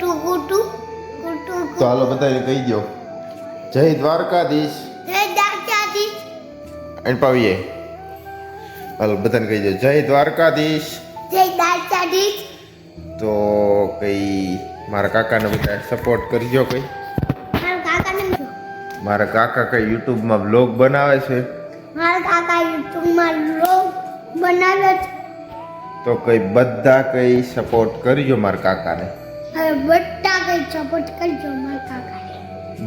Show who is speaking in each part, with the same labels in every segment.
Speaker 1: તો હાલો બધાને કહી દો જય દ્વારકાધીશ.
Speaker 2: જય દાદાજી
Speaker 1: એન પાવીએ. હાલો બધાને કહી દો જય દ્વારકાધીશ. તો કઈ મારા કાકાને બધા સપોર્ટ કરજો કઈ.
Speaker 2: મારા
Speaker 1: મારા કાકા કઈ યુટ્યુબમાં બ્લોગ બનાવે છે?
Speaker 2: મારા કાકા યુટ્યુબમાં બ્લોગ બનાવે છે.
Speaker 1: તો કઈ બધા કઈ સપોર્ટ કરજો મારા કાકાને.
Speaker 2: હવે બધા કઈ સપોર્ટ કરજો મારા કાકા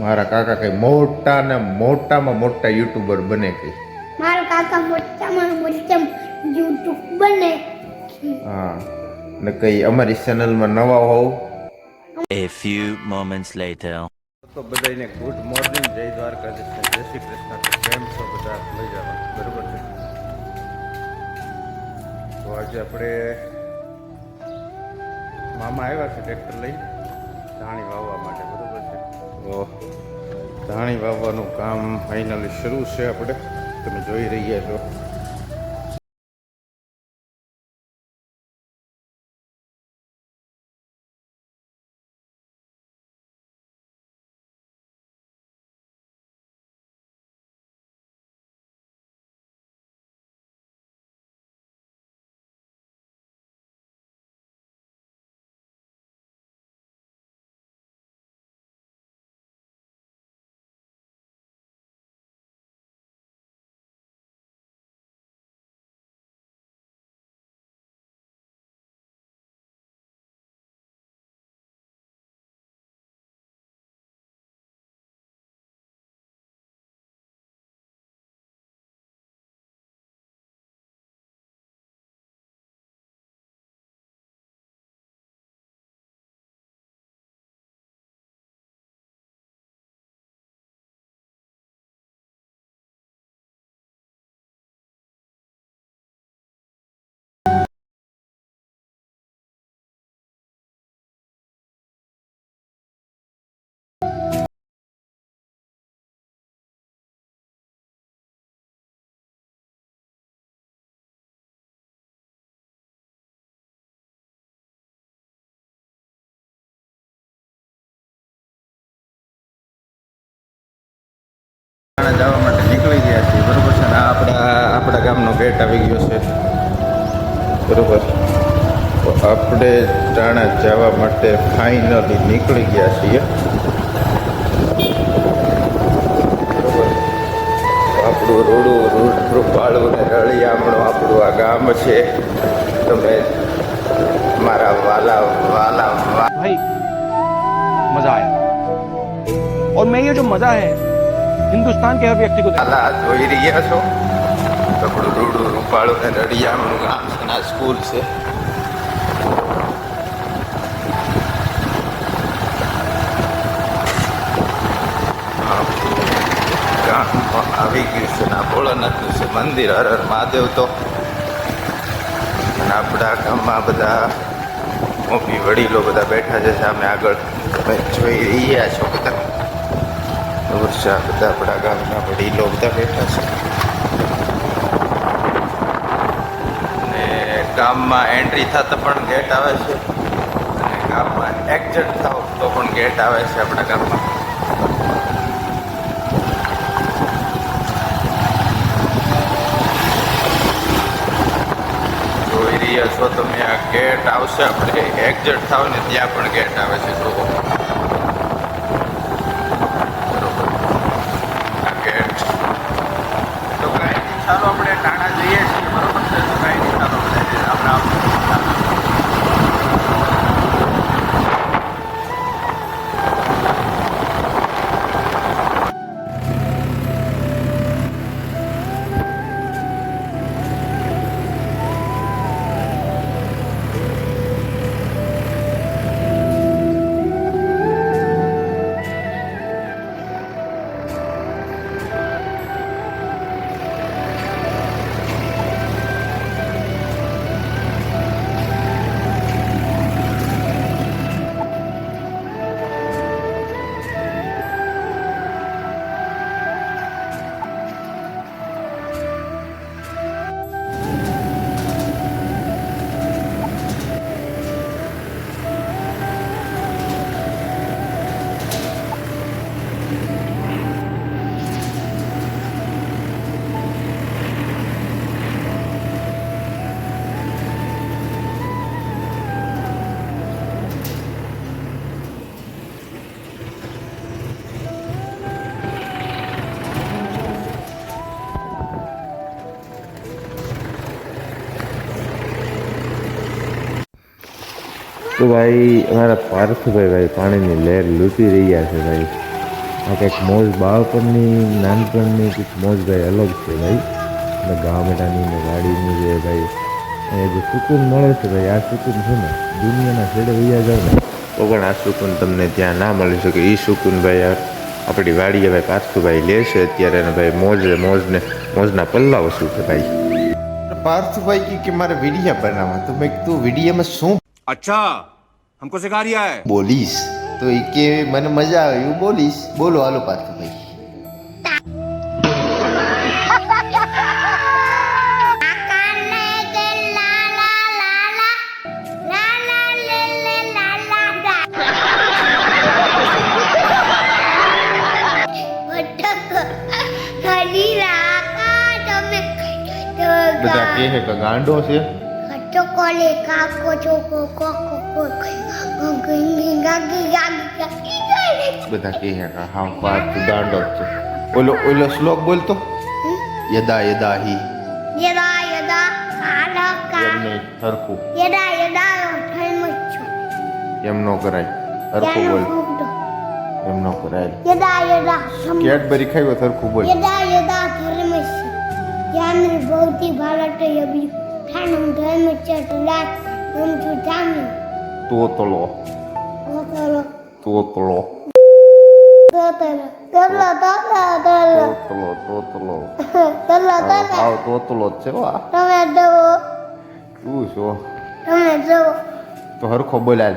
Speaker 1: મારા કાકા કઈ મોટા ને મોટામાં મોટા યુટ્યુબર બને કે?
Speaker 2: મારા કાકા મોટામાં મોટા યુટ્યુબ બને
Speaker 1: હા. ને કઈ અમારી ચેનલમાં નવા હોવ?
Speaker 3: A few moments later.
Speaker 1: તો બધાને ગુડ મોર્નિંગ જય દ્વારકા જય શ્રી કૃષ્ણ. કેમ છો બધા? મજામાં. બરોબર છે? તો આજે આપણે મામા આવ્યા છે ટ્રેક્ટર લઈ. ધાણી વાવવા માટે, બરોબર છે? તો ધાણી વાવવાનું કામ ફાઇનલી શરૂ છે આપણે. તમે જોઈ રહ્યા છો. ટાણા જવા માટે નીકળી ગયા છીએ બરોબર છે ને આ આપણા આપણા ગામનો ગેટ આવી ગયો છે બરોબર તો આપણે ટાણા જવા માટે ફાઇનલી નીકળી ગયા છીએ બરોબર તો આપણું રોડું રૂટ રૂપાળું ને રળિયામણું આપણું આ ગામ છે તમે મારા વાલા વાલા વા
Speaker 4: भाई मजा आया और मैं ये जो मजा है હિન્દુસ્તાન કે હર વ્યક્તિ
Speaker 1: કો જોઈ રહ્યા છો? કપડું રૂડું રૂપાળું ને રડિયામણું ગામ છે સ્કૂલ છે. આવી ગયું છે, ના, ભોળાનાથનું છે મંદિર, હર હર મહાદેવ તો. આપણા ગામમાં બધા મોટી વડીલો બધા બેઠા છે, સામે આગળ તમે જોઈ રહ્યા છો બધા. આ બધા આપણા ગામના વડીલો બધા બેઠા છે. અને ગામમાં એન્ટ્રી થતા પણ ગેટ આવે છે. અને ગામમાં એક્ઝિટ થાવ તો પણ ગેટ આવે છે આપણા ગામમાં. જોઈ રહ્યા છો તમે, આ ગેટ આવશે આપણે. એક્ઝિટ થાવ ને ત્યાં પણ ગેટ આવે છે જુઓ તો ભાઈ, અમારા પાર્થભાઈ ભાઈ પાણીની લહેર લૂંટી રહ્યા છે ભાઈ. આ કંઈક મોજ બાળપણની, નાનપણની કંઈક મોજ ભાઈ અલગ છે ભાઈ. અને ગામડાની ને વાડીની જે ભાઈ એ જે સુકૂન મળે છે ભાઈ, આ સુકૂન છે ને, દુનિયાના છેડે વૈયા જાવ ને. તો પણ આ સુકૂન તમને ત્યાં ના મળી શકે. એ સુકૂન ભાઈ આપણી વાડીએ ભાઈ પાર્થભાઈ લે છે અત્યારે અને ભાઈ મોજ, મોજને, મોજના પલ્લાઓ શું છે ભાઈ? પાર્થભાઈ કે મારે વિડીયા બનાવવા. તો મેં કીધું, વિડીયામાં શું اچھا ہم کو سکھا
Speaker 2: رہی ہے۔ લા લા લા લા લા લા લે લે લા લા લા વટક હરી રાકા તમે
Speaker 1: બધા કહે છે કે ગાંડો છે
Speaker 2: કટો કોલે કાકો ચોકો કોકો કોકો ગંગી ગાગી ગાગી ગાગી
Speaker 1: બધા કહે છે કે હા પાર્થ ગાંડો જ છે ઓલો ઓલો શ્લોક બોલતો યદા યદા હિ
Speaker 2: યદા યદા કાલા કા
Speaker 1: એમ
Speaker 2: 하는 괴물
Speaker 1: 저주라
Speaker 2: 음주장이 뚜어떨러 뚜어떨러 뚜어떨러 뚜어떨러
Speaker 1: 떨러
Speaker 2: 떨러
Speaker 1: 떨러 떨러 떨러
Speaker 2: તમે જવો.
Speaker 1: તું છો?
Speaker 2: તમે જવો.
Speaker 1: તો હરખો બોલાલ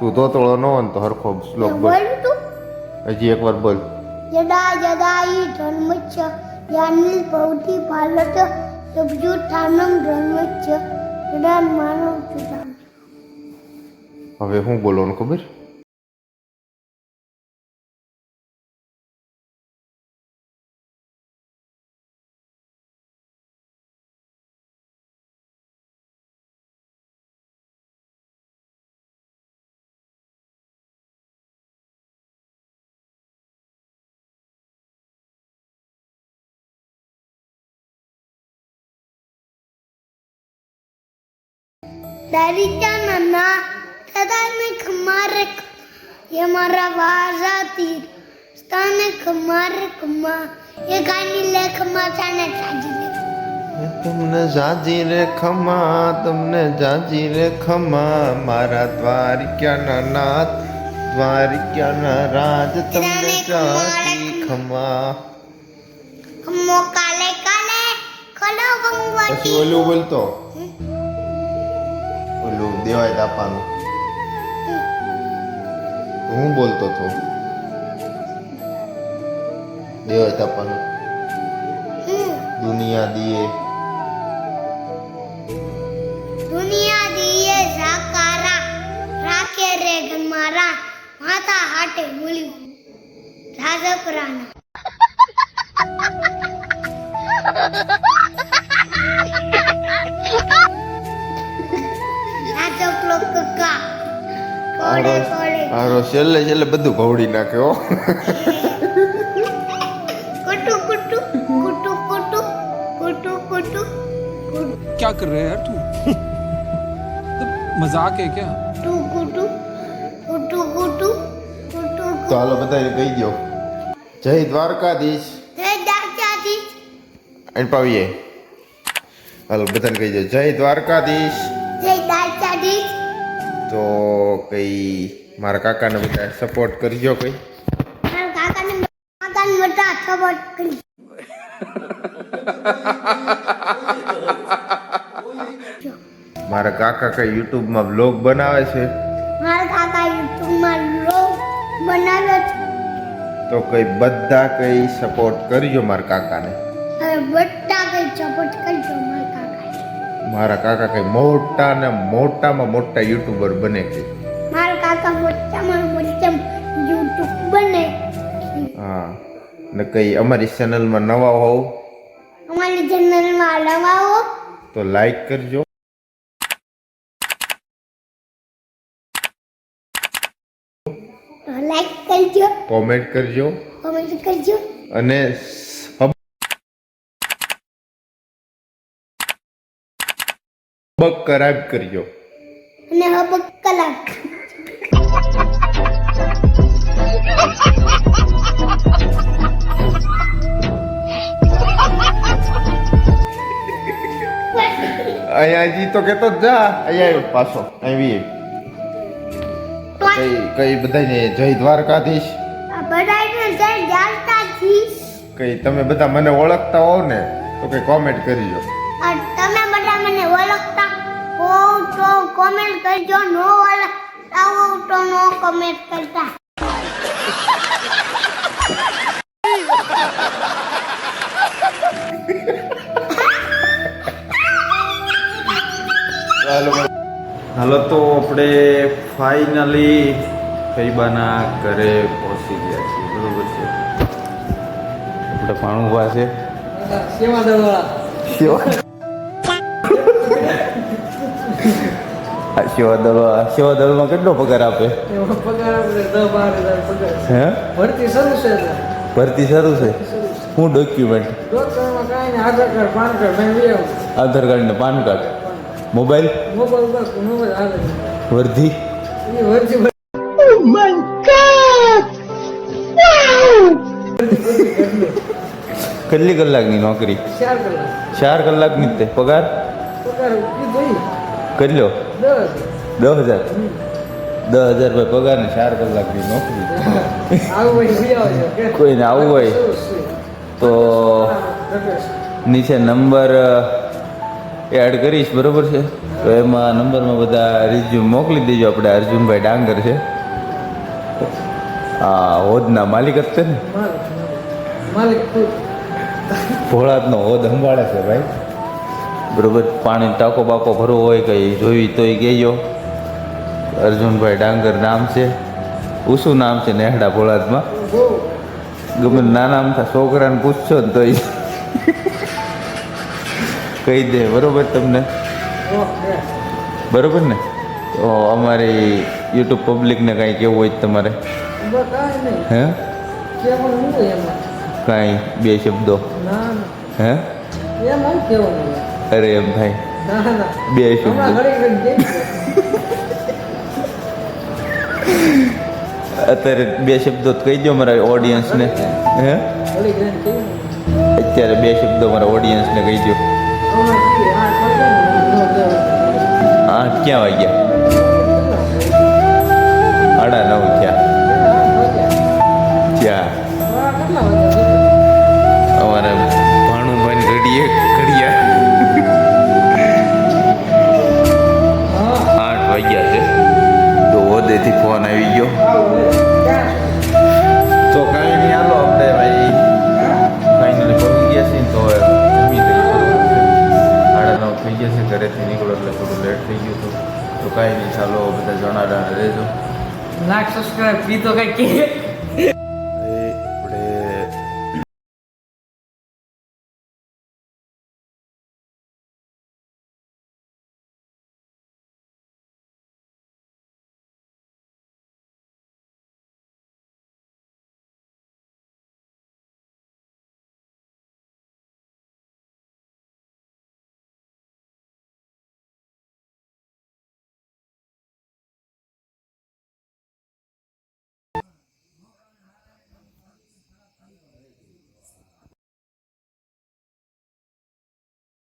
Speaker 1: તું તો તળો નો તો હરખો શ્લોક બોલ. હજી એકવાર બોલ.
Speaker 2: જડા જદાઈ ધર્મ છે યાનિલ ભૌતિ પાલત.
Speaker 1: હવે હું બોલવાનું ખબર?
Speaker 2: ധരിക്കാനെന്ന തനക്ക് മറക്കും የማራ ባዛቲር ስታነክ ማርክማ የጋኒለ ክማ ታነ ታጅለ
Speaker 1: તમને જાજી રે ખમા તમને જાજી રે ખમા મારા દ્વારિકાના નાથ દ્વારિકાના રાજ તમને જાજી ખમા
Speaker 2: ખમો કાલે કાલે ખલો
Speaker 1: બંગવાટી
Speaker 2: પછી
Speaker 1: ઓલું બોલતો પેલું દેવાય આપવાનું હું બોલતો હતો. દેવાય આપવાનું દુનિયા દીએ.
Speaker 2: દુનિયા દિયે ઝાકારા. રાખે રે ગમારા. માતા હાટે મૂલી રાજપરાના. Ha ha ha!
Speaker 1: હારો છેલ્લે છેલ્લે બધું ભવડી નાખ્યો
Speaker 2: કુટુ કુટુ કુટુ કુટુ કુટુ કુટુ
Speaker 5: क्या कर रहे हैं यार तू तो मजाक है क्या
Speaker 2: કુટુ કુટુ કુટુ કુટુ કુટુ
Speaker 1: તો હાલો બધાને કહી દો જય દ્વારકાધીશ
Speaker 2: જય દાદાજી
Speaker 1: એન પાવીએ હાલો બધાને કહી દો જય દ્વારકાધીશ
Speaker 2: જય દાદાજી
Speaker 1: તો કઈ મારા કાકાને બધા સપોર્ટ કરજો કઈ.
Speaker 2: મારા
Speaker 1: કાકા કઈ યુટ્યુબમાં બ્લોગ બનાવે છે?
Speaker 2: મારા કાકા યુટ્યુબમાં લોગ બનાવે છે.
Speaker 1: તો કઈ બધા કઈ સપોર્ટ કરજો મારા કાકાને.
Speaker 2: બધા કઈ સપોર્ટ કરજો મારા કાકા
Speaker 1: કઈ મોટા ને મોટામાં મોટા યુટ્યુબર બને છે.
Speaker 2: મારા કાકા મોટામાં મોટા યુટ્યુબ બને
Speaker 1: હા. ને કઈ અમારી ચેનલમાં નવા હોવ?
Speaker 2: અમારી ચેનલમાં લવાવો
Speaker 1: તો લાઈક કરજો.
Speaker 2: લાઈક કરજો.
Speaker 1: કોમેન્ટ કરજો.
Speaker 2: કોમેન્ટ કરજો.
Speaker 1: અને સબસ્ક્રાઇબ કરજો
Speaker 2: અને હવે કલાક.
Speaker 1: અહીંયા હજી તો કેતો જ જા. અહીંયા પાછો. આવી કઈ કઈ બધાને જય દ્વારકાધીશ? કઈ તમે બધા મને ઓળખતા હોવ ને તો કઈ કોમેન્ટ કરજો
Speaker 2: તો કોમેન્ટ કરજો. નો ઓળખતા હો તો નો કોમેન્ટ કરતા.
Speaker 1: હાલો હાલો તો આપણે ફાઇનલી ફૈબાના ઘરે પહોંચી ગયા છીએ. બરોબર છે? આપણે પાણું ઊભા છે. સેવા સેવા દળમાં કેટલો પગાર આપે? હે?
Speaker 6: ભરતી શરૂ છે હું
Speaker 1: ભરતી શરૂ છે? શું ડોક્યુમેન્ટ
Speaker 6: આધાર કાર્ડ
Speaker 1: ને પાન કાર્ડ. મોબાઈલ? વર્ધી? કેટલી કલાકની નોકરી?
Speaker 6: ચાર કલાક.
Speaker 1: ચાર કલાકની જ તે. પગાર?
Speaker 6: પગાર.
Speaker 1: કેટલો?
Speaker 6: દસ
Speaker 1: દસ હજાર. દસ હજાર રૂપિયા પગાર ને ચાર કલાકની નોકરી.
Speaker 6: આવું
Speaker 1: કોઈને આવવું હોય તો નીચે નંબર એડ કરીશ બરોબર છે? તો એમાં નંબરમાં બધા રિઝ્યુમ મોકલી દેજો. આપણે અર્જુનભાઈ ડાંગર છે. હા હોદના માલિક જ છે ને. ભોળાતનો હોદ સંભાળે છે ભાઈ. બરોબર પાણી ટાંકો બાકો ભરવો હોય કંઈ જોઈ તોય ગયો અર્જુનભાઈ ડાંગર નામ છે. ઉશું નામ છે નેહડા ભોળાતમાં? ગમે નાના અમથા છોકરાને પૂછશો ને તોય કહી દે, બરોબર તમને. બરોબર ને? તો અમારી યુટ્યુબ પબ્લિકને કાંઈ કેવું હોય તમારે? હે? કાંઈ બે શબ્દો? હે?
Speaker 6: કેવું
Speaker 1: અરે એમ
Speaker 6: ના
Speaker 1: બે અત્યારે બે શબ્દો તો કહી દો મારા ઓડિયન્સને હે? અત્યારે બે શબ્દો મારા ઓડિયન્સને કહી દો. આઠ ક્યાં વાગ્યા? આડા નવ. તો હોદેથી ફોન આવી ગયો. તો કાંઈ નહીં હાલો આપણે ભાઈ. ફાઇનલી પહોંચી ગયા છીએ ને તો જમી લઈએ. સાડા નવ થઈ ગયા છે ઘરેથી નીકળો એટલે થોડું લેટ થઈ ગયું હતું. તો કાંઈ નહીં ચાલો બધા જણાડા રહેજો.
Speaker 6: લાખ સબસ્ક્રાઇબ ઈ તો કંઈ કે.